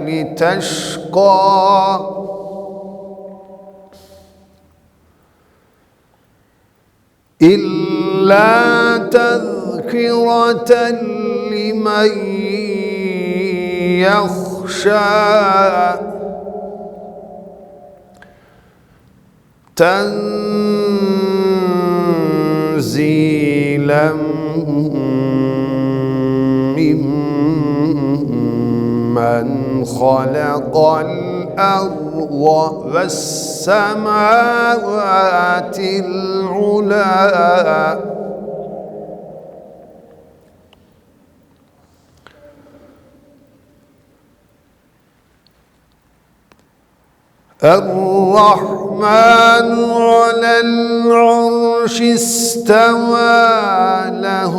لتشقى إلا تذكرة لمن يخشى. تنزيلا ممن خلق الأرض والسماوات العلى الرحمن على العرش استوى له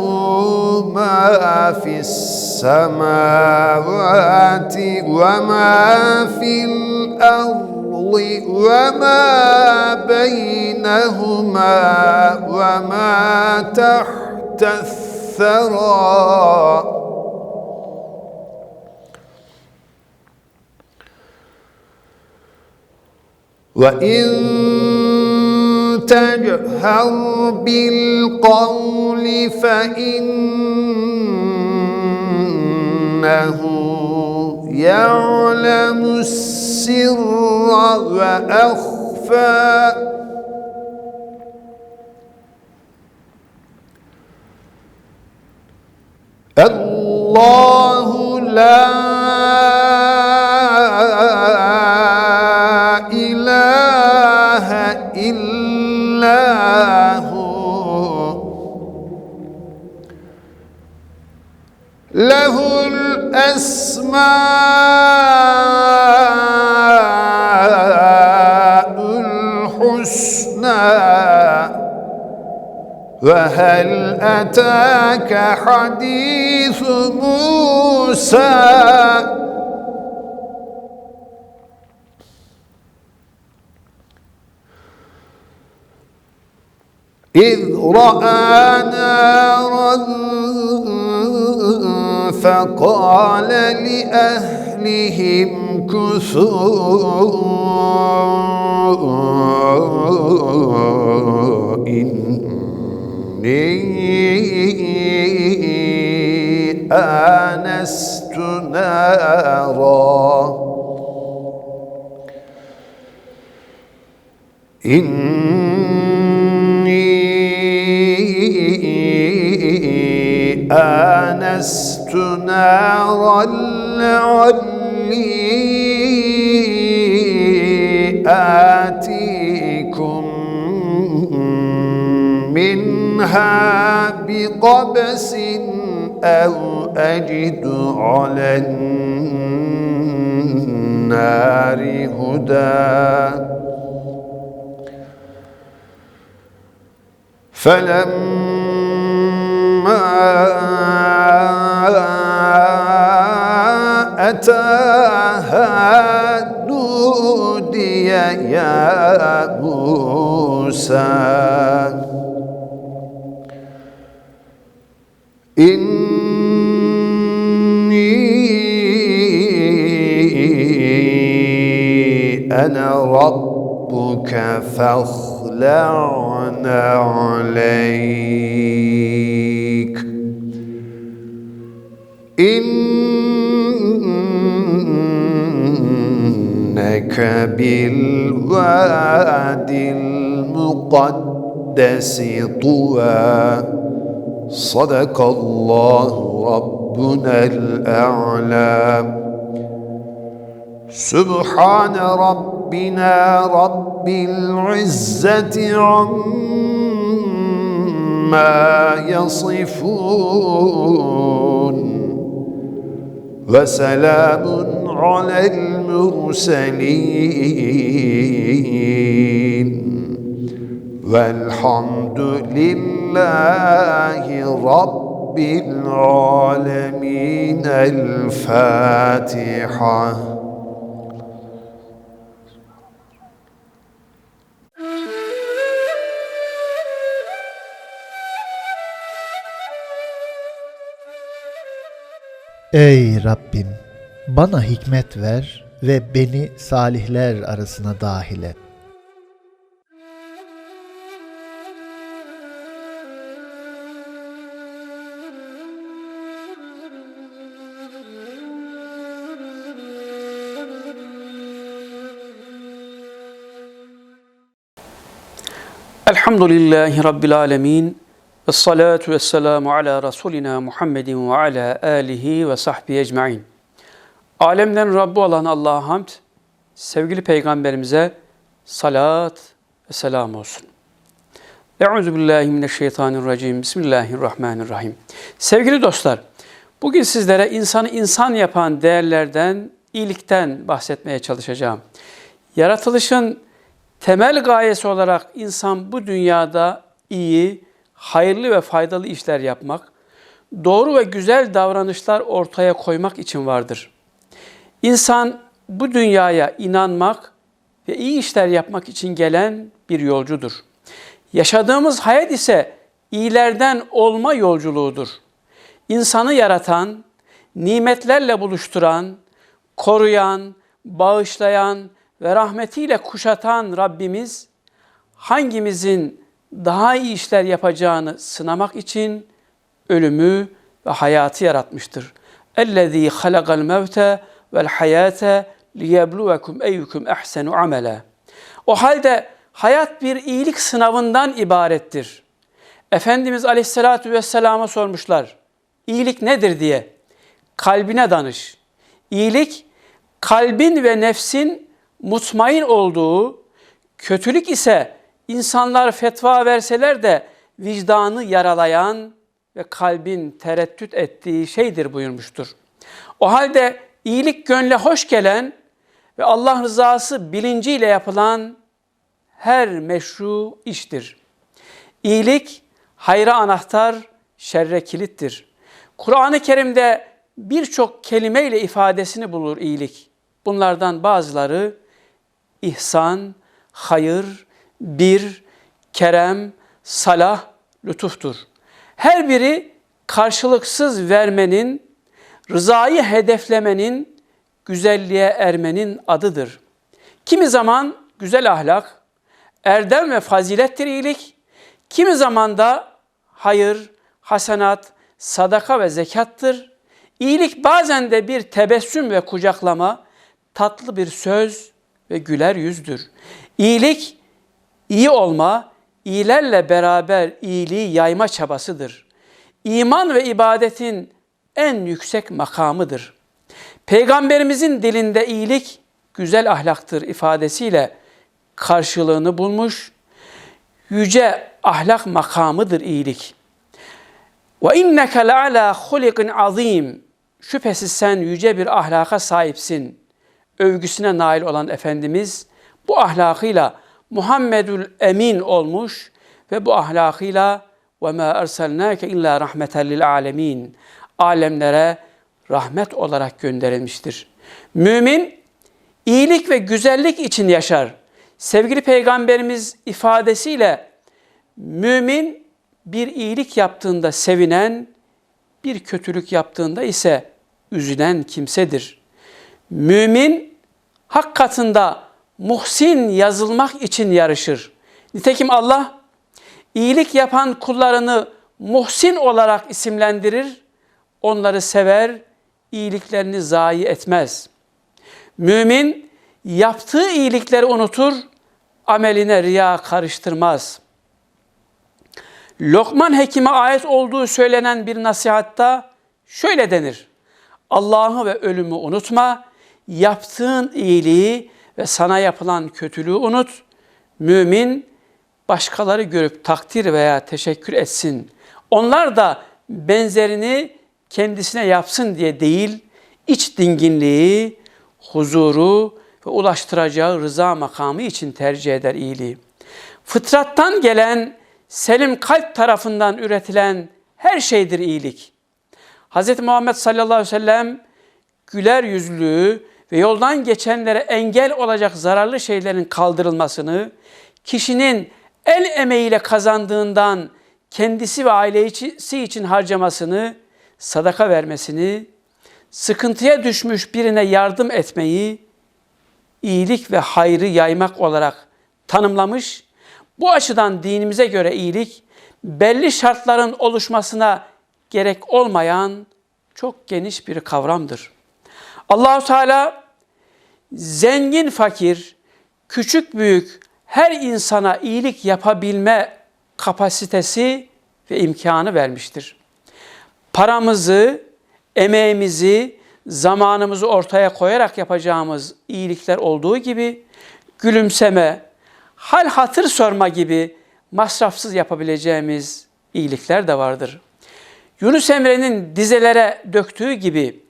ما في السماوات وما في الأرض وما بينهما وما تحت الثرى. وإن تجهر بالقول فإنه يعلم السر وأخفى. الله لا الحسنى. وهل أتاك حديث موسى؟ إذ رأى نارا فقال لأهلهم كثوا إني آنست نارا إني آنست نارا لعلي آتيكم منها بقبس أو أجد على النار هدى. فلما نودي يا موسى. إني أنا ربك فاخلعن عليك. إنك بالواد المقدس طوى. صدق الله ربنا الأعلى. سبحان ربنا رب العزة عما يصفون. وسلام على المرسلين والحمد لله رب العالمين الفاتحة Ey Rabbim! Bana hikmet ver ve beni salihler arasına dahil et. Elhamdülillahi Rabbil alemin. Ve salatu ve selamu ala Resulina Muhammedin ve ala alihi ve sahbihi ecmain. Alemden Rabbi olan Allah'a hamd, sevgili peygamberimize salat ve selam olsun. Euzu billahi mineşşeytanirracim. Bismillahirrahmanirrahim. Sevgili dostlar, bugün sizlere insanı insan yapan değerlerden, iyilikten bahsetmeye çalışacağım. Yaratılışın temel gayesi olarak insan bu dünyada iyi, hayırlı ve faydalı işler yapmak, doğru ve güzel davranışlar ortaya koymak için vardır. İnsan bu dünyaya inanmak ve iyi işler yapmak için gelen bir yolcudur. Yaşadığımız hayat ise iyilerden olma yolculuğudur. İnsanı yaratan, nimetlerle buluşturan, koruyan, bağışlayan ve rahmetiyle kuşatan Rabbimiz hangimizin daha iyi işler yapacağını sınamak için ölümü ve hayatı yaratmıştır. اَلَّذ۪ي خَلَقَ الْمَوْتَ vel hayate liyebluvekum eyyukum ehsenu amela. O halde hayat bir iyilik sınavından ibarettir. Efendimiz Aleyhisselatü Vesselam'a sormuşlar. İyilik nedir diye. Kalbine danış. İyilik kalbin ve nefsin mutmain olduğu, kötülük ise insanlar fetva verseler de vicdanı yaralayan ve kalbin tereddüt ettiği şeydir buyurmuştur. O halde iyilik gönle hoş gelen ve Allah rızası bilinciyle yapılan her meşru iştir. İyilik hayra anahtar, şerre kilittir. Kur'an-ı Kerim'de birçok kelimeyle ifadesini bulur iyilik. Bunlardan bazıları ihsan, hayır, bir, kerem, salah, lütuftur. Her biri karşılıksız vermenin, rızayı hedeflemenin, güzelliğe ermenin adıdır. Kimi zaman güzel ahlak, erdem ve fazilettir iyilik, kimi zaman da hayır, hasenat, sadaka ve zekattır. İyilik bazen de bir tebessüm ve kucaklama, tatlı bir söz ve güler yüzdür. İyilik, iyi olma, iyilerle beraber iyiliği yayma çabasıdır. İman ve ibadetin en yüksek makamıdır. Peygamberimizin dilinde iyilik güzel ahlaktır ifadesiyle karşılığını bulmuş. Yüce ahlak makamıdır iyilik. Ve inneke le'ala hulikin azim. Şüphesiz sen yüce bir ahlaka sahipsin. Övgüsüne nail olan Efendimiz bu ahlakıyla Muhammedül Emin olmuş ve bu ahlakıyla ve ma erselnake illa rahmeten lil alemin. Alemlere rahmet olarak gönderilmiştir. Mümin iyilik ve güzellik için yaşar. Sevgili peygamberimiz ifadesiyle mümin bir iyilik yaptığında sevinen, bir kötülük yaptığında ise üzülen kimsedir. Mümin hak katında muhsin yazılmak için yarışır. Nitekim Allah iyilik yapan kullarını muhsin olarak isimlendirir, onları sever, iyiliklerini zayi etmez. Mümin yaptığı iyilikleri unutur, ameline riya karıştırmaz. Lokman Hekim'e ait olduğu söylenen bir nasihatta şöyle denir. Allah'ı ve ölümü unutma, yaptığın iyiliği ve sana yapılan kötülüğü unut. Mümin başkaları görüp takdir veya teşekkür etsin. Onlar da benzerini kendisine yapsın diye değil, iç dinginliği, huzuru ve ulaştıracağı rıza makamı için tercih eder iyiliği. Fıtrattan gelen, selim kalp tarafından üretilen her şeydir iyilik. Hz. Muhammed sallallahu aleyhi ve sellem güler yüzlülüğü ve yoldan geçenlere engel olacak zararlı şeylerin kaldırılmasını, kişinin el emeğiyle kazandığından kendisi ve ailesi için harcamasını, sadaka vermesini, sıkıntıya düşmüş birine yardım etmeyi, iyilik ve hayrı yaymak olarak tanımlamış. Bu açıdan dinimize göre iyilik, belli şartların oluşmasına gerek olmayan çok geniş bir kavramdır. Allahu Teala zengin fakir, küçük büyük her insana iyilik yapabilme kapasitesi ve imkanı vermiştir. Paramızı, emeğimizi, zamanımızı ortaya koyarak yapacağımız iyilikler olduğu gibi gülümseme, hal hatır sorma gibi masrafsız yapabileceğimiz iyilikler de vardır. Yunus Emre'nin dizelere döktüğü gibi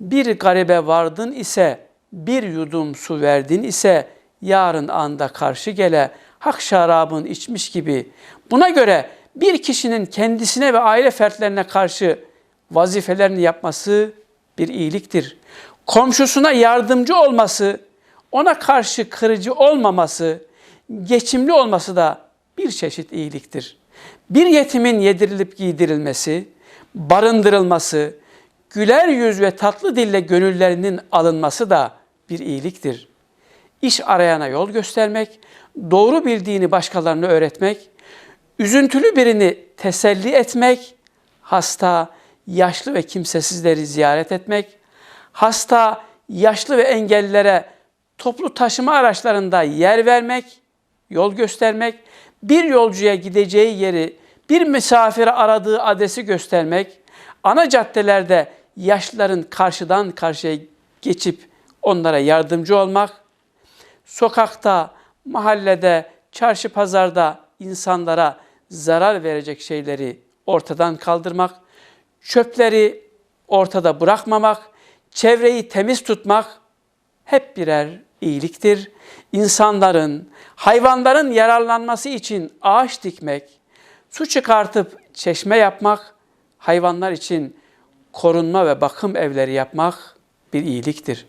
bir garibe vardın ise bir yudum su verdin ise yarın anda karşı gele hak şarabın içmiş gibi. Buna göre bir kişinin kendisine ve aile fertlerine karşı vazifelerini yapması bir iyiliktir. Komşusuna yardımcı olması, ona karşı kırıcı olmaması, geçimli olması da bir çeşit iyiliktir. Bir yetimin yedirilip giydirilmesi, barındırılması, güler yüz ve tatlı dille gönüllerinin alınması da bir iyiliktir. İş arayana yol göstermek, doğru bildiğini başkalarına öğretmek, üzüntülü birini teselli etmek, hasta, yaşlı ve kimsesizleri ziyaret etmek, hasta, yaşlı ve engellilere toplu taşıma araçlarında yer vermek, yol göstermek, bir yolcuya gideceği yeri, bir misafire aradığı adresi göstermek, ana caddelerde yaşlıların karşıdan karşıya geçip onlara yardımcı olmak, sokakta, mahallede, çarşı pazarda insanlara zarar verecek şeyleri ortadan kaldırmak, çöpleri ortada bırakmamak, çevreyi temiz tutmak hep birer iyiliktir. İnsanların, hayvanların yararlanması için ağaç dikmek, su çıkartıp çeşme yapmak, hayvanlar için korunma ve bakım evleri yapmak bir iyiliktir.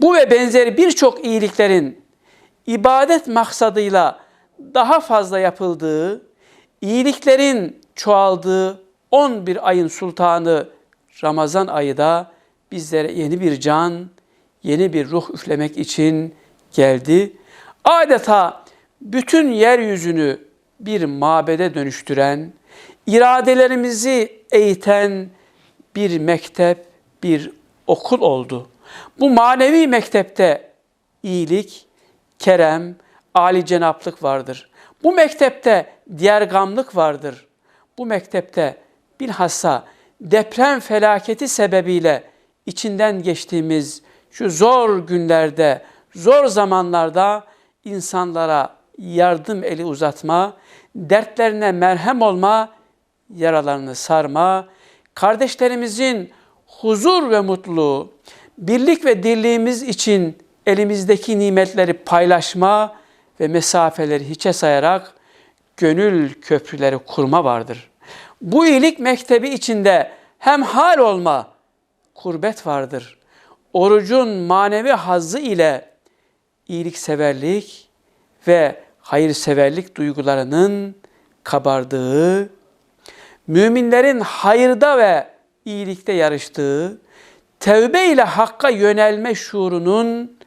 Bu ve benzeri birçok iyiliklerin ibadet maksadıyla daha fazla yapıldığı, iyiliklerin çoğaldığı 11 ayın sultanı Ramazan ayı da bizlere yeni bir can, yeni bir ruh üflemek için geldi. Adeta bütün yeryüzünü bir mabede dönüştüren, iradelerimizi eğiten bir mektep, bir okul oldu. Bu manevi mektepte iyilik, kerem, âli cenaplık vardır. Bu mektepte diğergamlık vardır. Bu mektepte bilhassa deprem felaketi sebebiyle içinden geçtiğimiz şu zor günlerde, zor zamanlarda insanlara yardım eli uzatma, dertlerine merhem olma, yaralarını sarma, kardeşlerimizin huzur ve mutluluğu, birlik ve dirliğimiz için elimizdeki nimetleri paylaşma ve mesafeleri hiçe sayarak gönül köprüleri kurma vardır. Bu iyilik mektebi içinde hem hal olma, kurbet vardır. Orucun manevi hazzı ile iyilikseverlik ve hayırseverlik duygularının kabardığı, müminlerin hayırda ve iyilikte yarıştığı, tevbe ile hakka yönelme şuurunun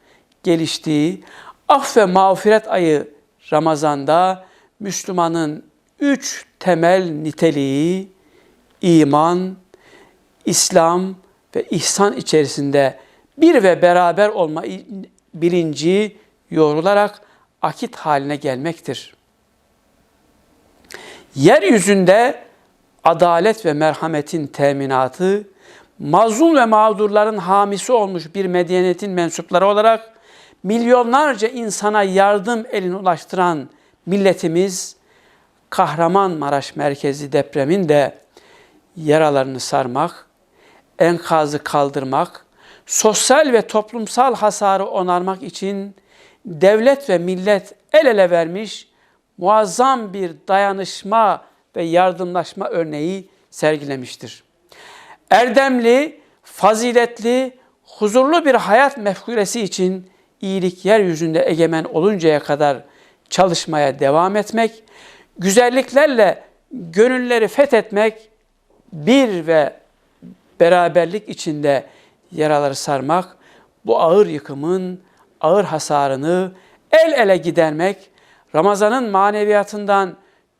geliştiği, af ve mağfiret ayı Ramazan'da Müslümanın üç temel niteliği iman, İslam ve ihsan içerisinde bir ve beraber olma bilinci yoğrularak akit haline gelmektir. Yeryüzünde adalet ve merhametin teminatı, mazlum ve mağdurların hamisi olmuş bir medeniyetin mensupları olarak milyonlarca insana yardım elini ulaştıran milletimiz Kahramanmaraş merkezi depremin de yaralarını sarmak, enkazı kaldırmak, sosyal ve toplumsal hasarı onarmak için devlet ve millet el ele vermiş muazzam bir dayanışma ve yardımlaşma örneği sergilemiştir. Erdemli, faziletli, huzurlu bir hayat mefkuresi için iyilik yeryüzünde egemen oluncaya kadar çalışmaya devam etmek, güzelliklerle gönülleri fethetmek, bir ve beraberlik içinde yaraları sarmak, bu ağır yıkımın ağır hasarını el ele gidermek, Ramazan'ın maneviyatından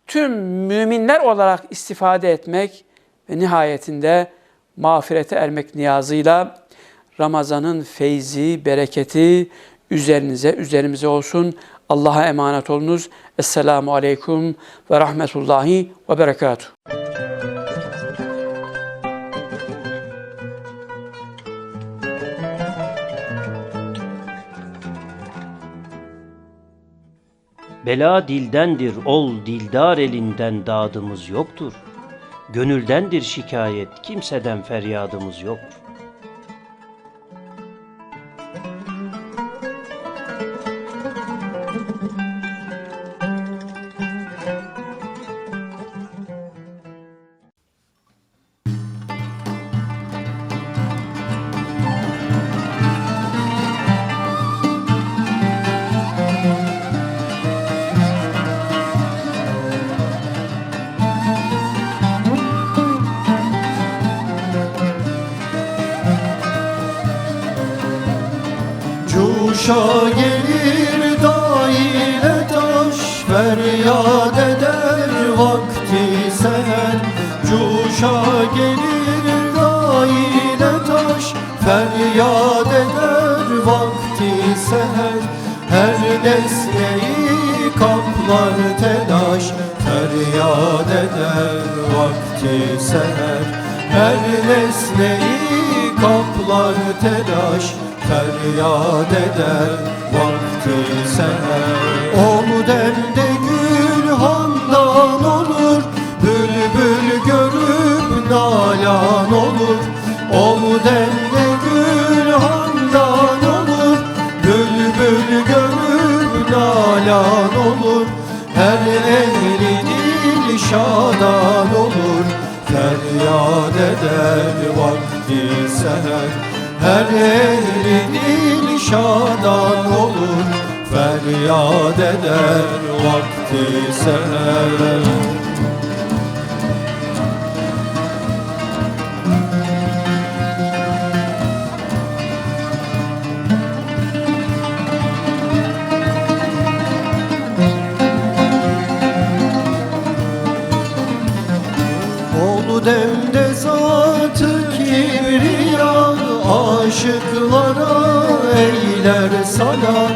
tüm müminler olarak istifade etmek ve nihayetinde mağfirete ermek niyazıyla Ramazan'ın feyzi, bereketi üzerinize, üzerimize olsun. Allah'a emanet olunuz. Esselamu Aleyküm ve Rahmetullahi ve Berekatuhu. Bela dildendir, ol dildar elinden dadımız yoktur. Gönüldendir şikayet, kimseden feryadımız yoktur. Cuşa gelir da ile taş. Feryat eder vakti seher. Her nesneyi kaplar telaş. Feryat eder vakti seher. Her nesneyi kaplar telaş. Feryat eder vakti seher. O demde Her ehli dil şadan olur. Feryat eder vakti seher. Her ehli dil şadan olur. Feryat eder vakti seher Aşıklara eyler salam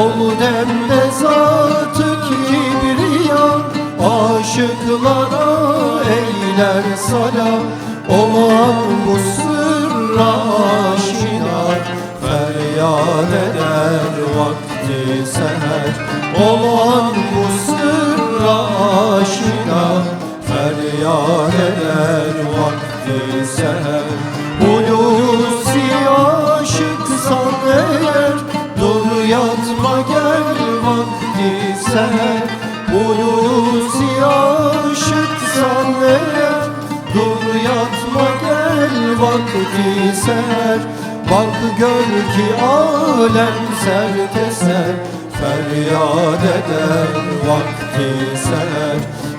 Olu demde zatı kibriya Aşıklara eyler salam Olan bu sırra aşina Feryat eder vakti seher. Olan bu sırra aşina Feryat eder vakti seher Hulusi aşıksan eğer Dur yatma gel vakti seher Bak gör ki alem serteser Feryat eder vakti seher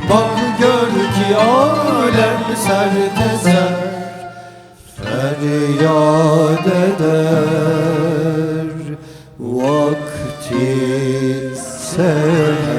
Bak gör ki alem serteser Feryat eder seher